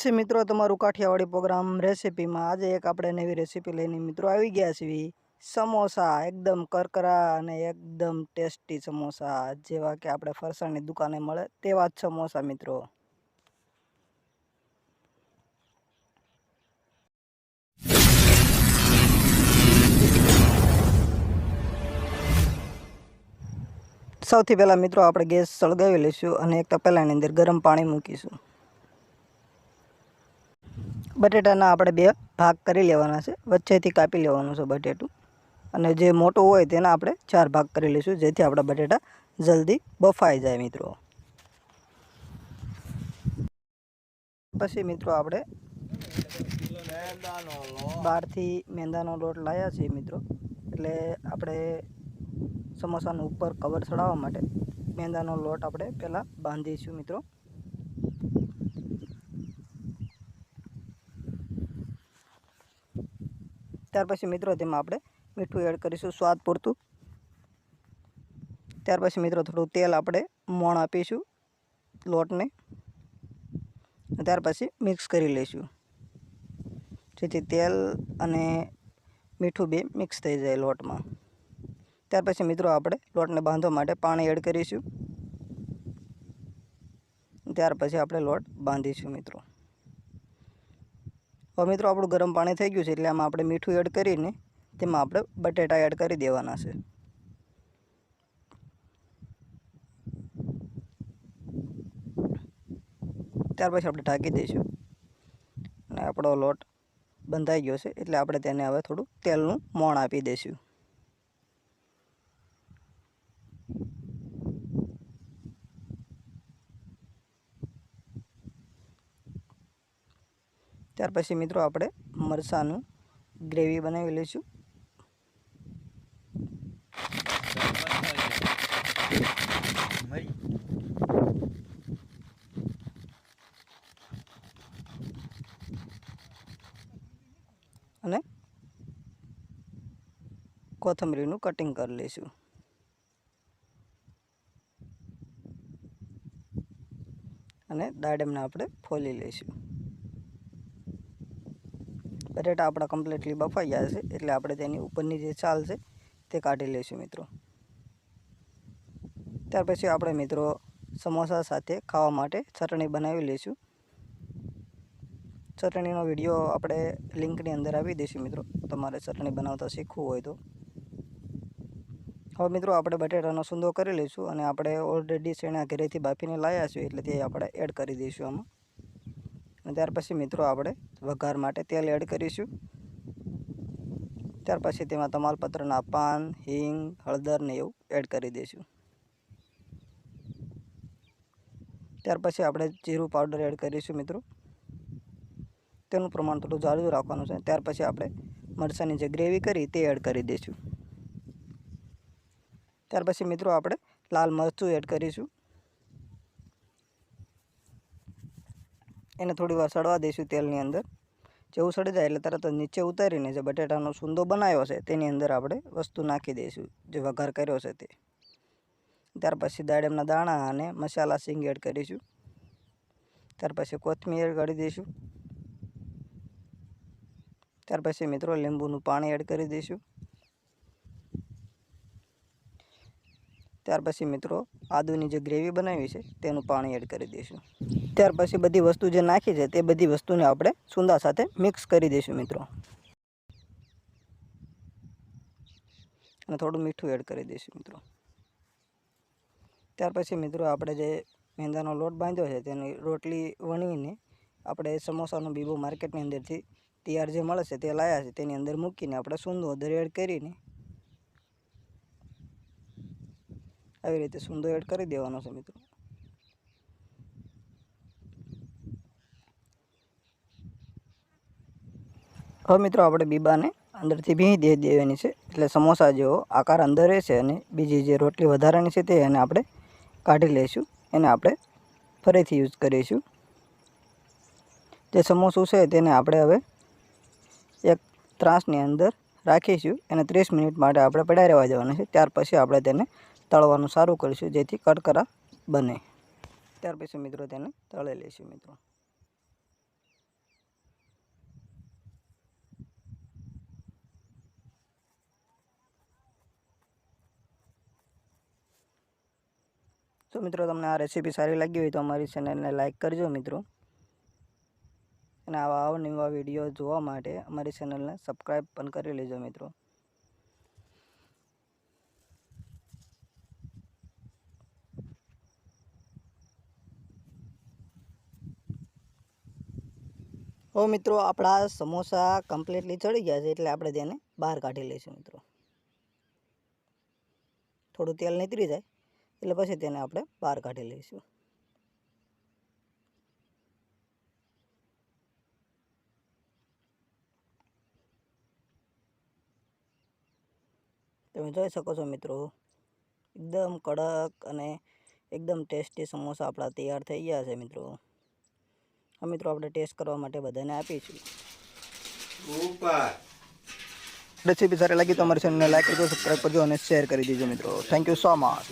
છે મિત્રો, તમારું કાઠિયાવાડી પ્રોગ્રામ રેસીપીમાં આજે એક આપણે નવી રેસીપી લઈને મિત્રો આવી ગયા છીએ. સમોસા, એકદમ કરકરા અને એકદમ ટેસ્ટી સમોસા, જેવા કે આપણે ફરસાણની દુકાને મળે તેવા જ સમોસા મિત્રો. સૌથી પહેલાં મિત્રો આપણે ગેસ સળગાવી લઈશું અને એક તપેલાની અંદર ગરમ પાણી મૂકીશું. બટેટાના આપણે બે ભાગ કરી લેવાના છે. વચ્ચેથી કાપી લેવાનું છે બટેટું. અને જે મોટું હોય તેના આપણે ચાર ભાગ કરી લઈશું, જેથી આપણા બટેટા જલ્દી બફાઈ જાય મિત્રો. પછી મિત્રો આપણે બહારથી મેંદાનો લોટ લાવ્યા છીએ મિત્રો. એટલે આપણે સમોસાનું ઉપર કવર ચડાવવા માટે મેંદાનો લોટ આપણે પહેલાં બાંધીશું મિત્રો. ત્યાર પછી મિત્રો તેમાં આપણે મીઠું એડ કરીશું સ્વાદ પૂરતું. ત્યાર પછી મિત્રો થોડું તેલ આપણે મોણ આપીશું લોટને. ત્યાર પછી મિક્સ કરી લઈશું. જેથી તેલ અને મીઠું બે મિક્સ થઈ જાય લોટમાં. ત્યાર પછી મિત્રો આપણે લોટને બાંધવા માટે પાણી એડ કરીશું. ત્યાર પછી આપણે લોટ બાંધીશું મિત્રો. હવે મિત્રો આપણું ગરમ પાણી થઈ ગયું છે એટલે આમાં આપણે મીઠું એડ કરીને તેમાં આપણે બટેટા એડ કરી દેવાના છે. ત્યાર પછી આપણે ઢાંકી દઈશું. અને આપણો લોટ બંધાઈ ગયો છે એટલે આપણે તેને હવે થોડું તેલનું મોણ આપી દઈશું. ત્યાર પછી મિત્રો આપણે મરચાંનું ગ્રેવી બનાવી લઈશું. અને કોથમરીનું કટિંગ કરી લઈશું. અને દાડમને આપણે ફોલી લઈશું. બટેટા આપણા કમ્પ્લીટલી બફાઈ ગયા છે, એટલે આપણે તેની ઉપરની જે છાલ છે, તે કાઢી લઈશું મિત્રો. ત્યાર પછી આપણે મિત્રો સમોસા સાથે ખાવા માટે ચટણી બનાવી લઈશું. ચટણીનો વીડિયો આપણે લિંકની અંદર આપી દઈશું મિત્રો. તમારે ચટણી બનાવતા શીખવું હોય તો. હવે મિત્રો આપણે બટેટાનો સુંદો કરી લઈશું અને આપણે ઓલરેડી શેણા ઘરેથી બાફીને લાવ્યા છીએ એટલે તે આપણે એડ કરી દઈશું આમાં. અને ત્યાર પછી મિત્રો આપણે વઘાર માટે તેલ એડ કરીશું. ત્યાર પછી તેમાં તમાલપત્રના પાન, હિંગ, હળદર ને એવું એડ કરી દઈશું. ત્યાર પછી આપણે જીરું પાવડર એડ કરીશું મિત્રો. તેનું પ્રમાણ થોડું જાળવું રાખવાનું છે. ત્યાર પછી આપણે મરચાંની જે ગ્રેવી કરી તે એડ કરી દઈશું. ત્યાર પછી મિત્રો આપણે લાલ મરચું એડ કરીશું. એને થોડી વાર સડવા દઈશું તેલની અંદર. જેવું સડી જાય એટલે તરત નીચે ઉતારીને જે બટેટાનો સૂંદો બનાવ્યો છે તેની અંદર આપણે વસ્તુ નાખી દઈશું, જે વઘાર કર્યો છે તે. ત્યાર પછી દાડમના દાણા અને મસાલા સિંગ એડ કરીશું. ત્યાર પછી કોથમીર એડ કરી દઈશું. ત્યાર પછી મિત્રો લીંબુનું પાણી એડ કરી દઈશું. ત્યાર પછી મિત્રો આદુની જે ગ્રેવી બનાવી છે, તેનું પાણી એડ કરી દઈશું. ત્યાર પછી બધી વસ્તુ જે નાખી છે, તે બધી વસ્તુને આપણે સુંદા સાથે મિક્સ કરી દઈશું મિત્રો. અને થોડું મીઠું એડ કરી દઈશું મિત્રો. ત્યાર પછી મિત્રો આપણે જે મેંદાનો લોટ બાંધ્યો છે, તેની રોટલી વણીને આપણે સમોસાનો બીબો માર્કેટની અંદરથી તૈયાર જે મળે છે, તે લાયા છે, તેની અંદર મૂકીને આપણે સૂંદો અંદર એડ કરીને આવી રીતે સુંદર એડ કરી દેવાનો છે મિત્રો. હવે મિત્રો આપણે બીબાને અંદરથી ભીણી દે દેવાની છે. એટલે સમોસા જેવો આકાર અંદર રહેશે અને બીજી જે રોટલી વધારાની છે તે એને આપણે કાઢી લઈશું. એને આપણે ફરીથી યુઝ કરીશું. જે સમોસું છે તેને આપણે હવે એક ત્રાસની અંદર રાખીશું. અને ત્રીસ મિનિટ માટે આપણે પડાવી રહેવા જવાનું છે. ત્યાર પછી આપણે તેને તળવાનું સારું કરીશું, જેથી કડકરા બને. ત્યાર પછી મિત્રો તેને તળી લઈશું મિત્રો. તો મિત્રો તમને આ રેસીપી સારી લાગી હોય તો અમારી ચેનલને લાઇક કરજો મિત્રો. અને આવા અવનવા વીડિયો જોવા માટે અમારી ચેનલને સબસ્ક્રાઈબ પણ કરી લેજો મિત્રો. હવે મિત્રો આપણા સમોસા કમ્પ્લીટલી ચડી ગયા છે એટલે આપણે તેને બહાર કાઢી લઈશું મિત્રો. થોડું તેલ નીતરી જાય એટલે પછી તેને આપણે બહાર કાઢી લઈશું. તમે જોઈ શકો છો મિત્રો, એકદમ કડક અને એકદમ ટેસ્ટી સમોસા આપણા તૈયાર થઈ ગયા છે મિત્રો. હવે મિત્રો આપણે ટેસ્ટ કરવા માટે બધાને આપીશું છીએ. રેસીપી સારી લાગી તો અમારી ચેનલને લાઈક કરજો સબસ્ક્રાઈબ કરજો અને શેર કરી દેજો મિત્રો. Thank you so much